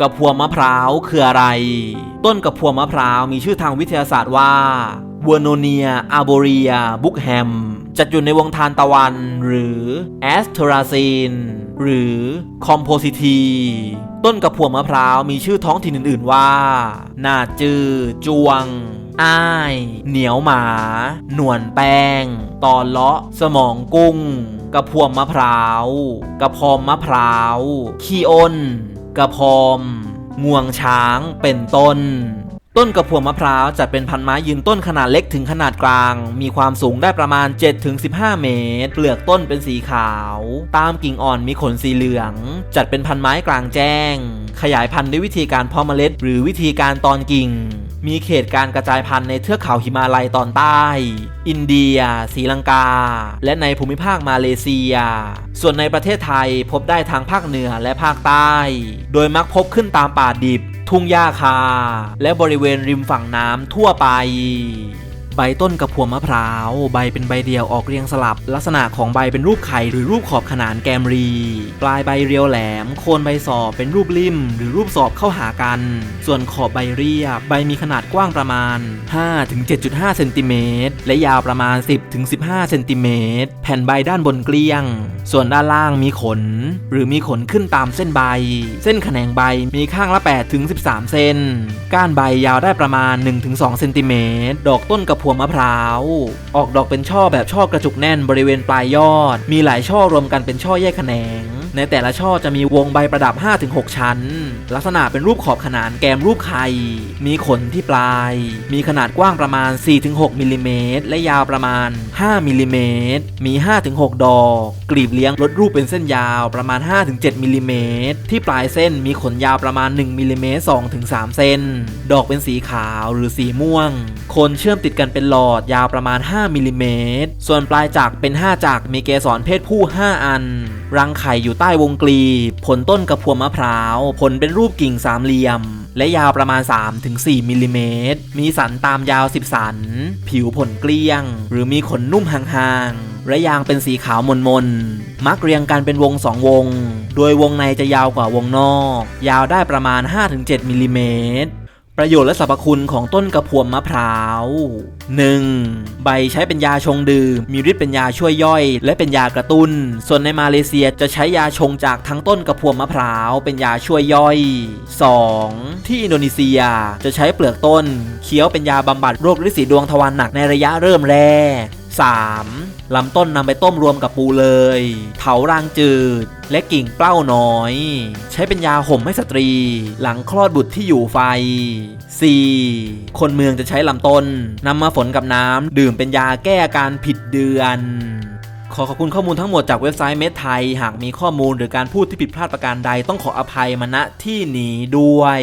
กระพวมะพร้าวคืออะไร ต้นกระพวมะพร้าวมีชื่อทางวิทยาศาสตร์ว่าเวอร์โนเนียอาโบเรียบุกแฮมจัดอยู่ในวงทานตะวัน หรือแอสเทราซีนหรือคอมโพซิทีต้นกระพวมะพร้าวมีชื่อท้องถิ่นอื่น ๆ ว่า นาจือ จวง อ้าย เหนียวหมา หนวนแป้ง ตอนเลาะ สมองกุ้ง กระพวงมะพร้าว กระพอมมะพร้าว ขี้อ้น กระพอมงวงช้างเป็นต้น ต้นกระพวงมะพร้าวจะเป็นพันไม้ยืนต้นขนาดเล็กถึงขนาดกลาง มีความสูงได้ประมาณ 7-15 เมตร เปลือกต้นเป็นสีขาว ตามกิ่งอ่อนมีขนสีเหลือง จัดเป็นพันไม้กลางแจ้ง ขยายพันธุ์ด้วยวิธีการเพาะเมล็ด หรือวิธีการตอนกิ่ง มีเขตการกระจายพันธุ์ในเทือกเขาหิมาลัยตอนใต้ อินเดียศรีลังกา และในภูมิภาคมาเลเซีย ส่วนในประเทศไทยพบได้ทางภาคเหนือและภาคใต้ โดยมักพบขึ้นตามป่าดิบ ทุ่งหญ้าคา และบริเวณริมฝั่งน้ำทั่วไป ใบต้นกระพวงมะพร้าว ใบเป็นใบเดียวออกเรียงสลับ ลักษณะของใบเป็นรูปไข่หรือรูปขอบขนานแกมรี ปลายใบเรียวแหลม โคนใบสอบเป็นรูปลิ่ม หรือรูปสอบเข้าหากัน ส่วนขอบใบเรียบ ใบมีขนาดกว้างประมาณ 5-7.5เซนติเมตรและยาวประมาณ 10-15เซนติเมตรแผ่นใบด้านบนเกลี้ยง ส่วนด้านล่างมีขน หรือมีขนขึ้นตามเส้นใบ เส้นแขนงใบมีข้างละ8-13 เซนก้านใบยาวได้ประมาณ 1-2เซนติเมตรดอกต้นกระพวงมะพร้าว ออกดอกเป็นช่อแบบช่อกระจุกแน่นบริเวณปลายยอด มีหลายช่อรวมกันเป็นช่อแยกแขนง ในแต่ละช่อจะมีวงใบประดับ 5-6 ชั้น ลักษณะเป็นรูปขอบขนานแกมรูปไข่ มีขนที่ปลาย มีขนาดกว้างประมาณ 4-6มิลลิเมตรและยาวประมาณ 5มิลลิเมตรมี 5-6 ดอก กลีบเลี้ยงลดรูปเป็นเส้นยาวประมาณ 5-7มิลลิเมตรที่ปลายเส้นมีขนยาวประมาณ 1มิลลิเมตร2-3เซนดอกเป็นสีขาวหรือสีม่วง คนเชื่อมติดกันเป็นหลอดยาวประมาณ 5มิลลิเมตรส่วนปลายจักเป็น 5 จักมีเกสรเพศผู้ 5 อัน รังไข่อยู่ใต้วงกลีบผลต้นกระพวงมะพร้าว ผลเป็นรูปกิ่งสามเหลี่ยม และยาวประมาณ 3-4มิลลิเมตร มีสันตามยาว 10 สัน ผิวผลเกลี้ยง หรือมีขนนุ่มห่างๆ และยางเป็นสีขาวมนๆมักเรียงกันเป็นวงสองวง โดยวงในจะยาวกว่าวงนอก ยาวได้ประมาณ 5-7มิลลิเมตร ประโยชน์และสรรพคุณของต้นกระพวมมะพร้าว 1. ใบใช้เป็นยาชงดื่ม มีฤทธิ์เป็นยาช่วยย่อย และเป็นยากระตุ้น ส่วนในมาเลเซียจะใช้ยาชงจากทั้งต้นกระพวมมะพร้าวเป็นยาช่วยย่อย 2. ที่อินโดนีเซียจะใช้เปลือกต้น เคี้ยวเป็นยาบำบัดโรคฤทธิ์สีดวงทวารหนักในระยะเริ่มแรก 3. ลำต้นนำไปต้มรวมกับปูเลย เถารางจืด และกิ่งเปล้าน้อย ใช้เป็นยาห่มให้สตรี หลังคลอดบุตรที่อยู่ไฟ 4. คนเมืองจะใช้ลำต้นนำมาฝนกับน้ำดื่มเป็นยาแก้อาการผิดเดือนขอขอบคุณข้อมูลทั้งหมดจากเว็บไซต์เมดไทย หากมีข้อมูลหรือการพูดที่ผิดพลาดประการใดต้องขออภัยมาณที่นี้ด้วย